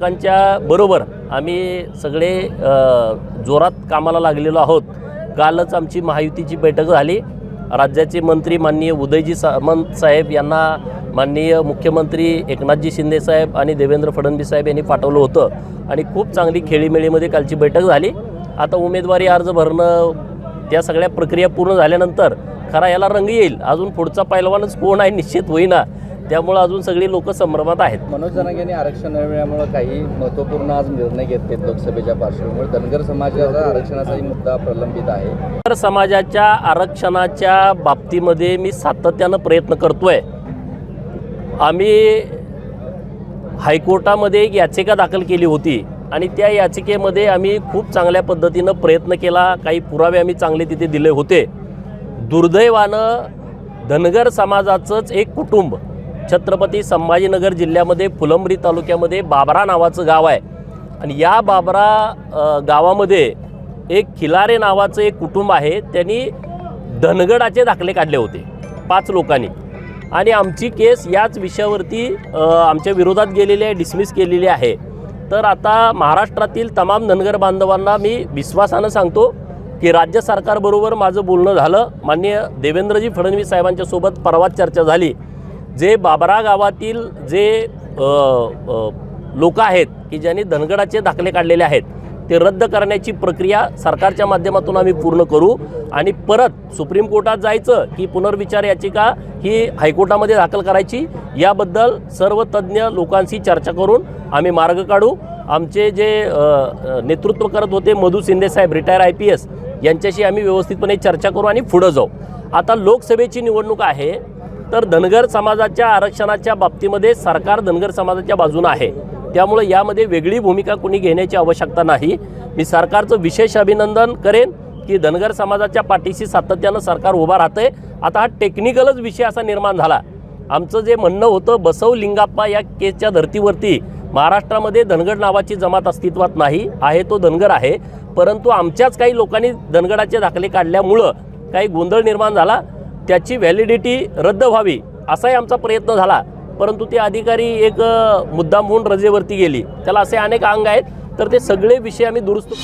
लोकांच्या बरोबर आम्ही सगळे जोरात कामाला लागलेलो आहोत. कालच आमची महायुतीची बैठक झाली. राज्याचे मंत्री माननीय उदयजी सामंत साहेब यांना माननीय मुख्यमंत्री एकनाथजी शिंदे साहेब आणि देवेंद्र फडणवीस साहेब यांनी पाठवलं होतं. आणि खूप चांगली खेळीमेळीमध्ये कालची बैठक झाली. आता उमेदवारी अर्ज भरणं त्या सगळ्या प्रक्रिया पूर्ण झाल्यानंतर खरा याला रंग येईल. अजून पुढचा पैलवानच कोण आहे निश्चित होईना. त्यामुळं अजून सगळी लोक संभ्रमात आहेत. मनोज जनाग यांनी आरक्षण मिळाल्यामुळे काही महत्त्वपूर्ण आज निर्णय घेतलेत लोकसभेच्या पार्श्वभूमीवर. धनगर समाजाचा आरक्षणाचाही मुद्दा प्रलंबित आहे. तर समाजाच्या आरक्षणाच्या बाबतीमध्ये मी सातत्यानं प्रयत्न करतोय. आम्ही हायकोर्टामध्ये एक याचिका दाखल केली होती आणि त्या याचिकेमध्ये आम्ही खूप चांगल्या पद्धतीनं प्रयत्न केला. काही पुरावे आम्ही चांगले तिथे दिले होते. दुर्दैवानं धनगर समाजाचंच एक कुटुंब छत्रपती संभाजीनगर जिल्ह्यामध्ये फुलंब्री तालुक्यामध्ये बाबरा नावाचं गाव आहे. आणि या बाबरा गावामध्ये एक खिलारे नावाचं एक कुटुंब आहे. त्यांनी धनगडाचे दाखले काढले होते पाच लोकांनी. आणि आमची केस याच विषयावरती आमच्या विरोधात गेलेली आहे डिसमिस केलेली आहे. तर आता महाराष्ट्रातील तमाम धनगर बांधवांना मी विश्वासानं सांगतो की राज्य सरकारबरोबर माझं बोलणं झालं. माननीय देवेंद्रजी फडणवीस साहेबांच्यासोबत परवाच चर्चा झाली. जे बाबरा गावातील जे लोक आहेत की ज्यांनी धनगडाचे दाखले काढलेले आहेत ते रद्द करण्याची प्रक्रिया सरकारच्या माध्यमातून आम्ही पूर्ण करू आणि परत सुप्रीम कोर्टात जायचं की पुनर्विचार याचिका ही हायकोर्टामध्ये दाखल करायची याबद्दल सर्व तज्ज्ञ लोकांशी चर्चा करून आम्ही मार्ग काढू. आमचे जे नेतृत्व करत होते मधू शिंदे साहेब रिटायर आय पी एस यांच्याशी आम्ही व्यवस्थितपणे चर्चा करू आणि पुढं जाऊ. आता लोकसभेची निवडणूक आहे तर धनगर समाजाच्या आरक्षणाच्या बाबतीमध्ये सरकार धनगर समाजाच्या बाजूनं आहे. त्यामुळे यामध्ये वेगळी भूमिका कुणी घेण्याची आवश्यकता नाही. मी सरकारचं विशेष अभिनंदन करेन की धनगर समाजाच्या पाठीशी सातत्यानं सरकार उभा राहतंय. आता हा टेक्निकलच विषय असा निर्माण झाला. आमचं जे म्हणणं होतं बसव लिंगाप्पा या केसच्या धर्तीवरती महाराष्ट्रामध्ये धनगड नावाची जमात अस्तित्वात नाही आहे तो धनगर आहे. परंतु आमच्याच काही लोकांनी धनगडाचे दाखले काढल्यामुळं काही गोंधळ निर्माण झाला. त्याची व्हॅलिडिटी रद्द व्हावी असाही आमचा प्रयत्न झाला. परंतु ते अधिकारी एक मुद्दा मुद्दाम म्हणून रजेवरती गेली. त्याला असे अनेक अंग आहेत तर ते सगळे विषय आम्ही दुरुस्त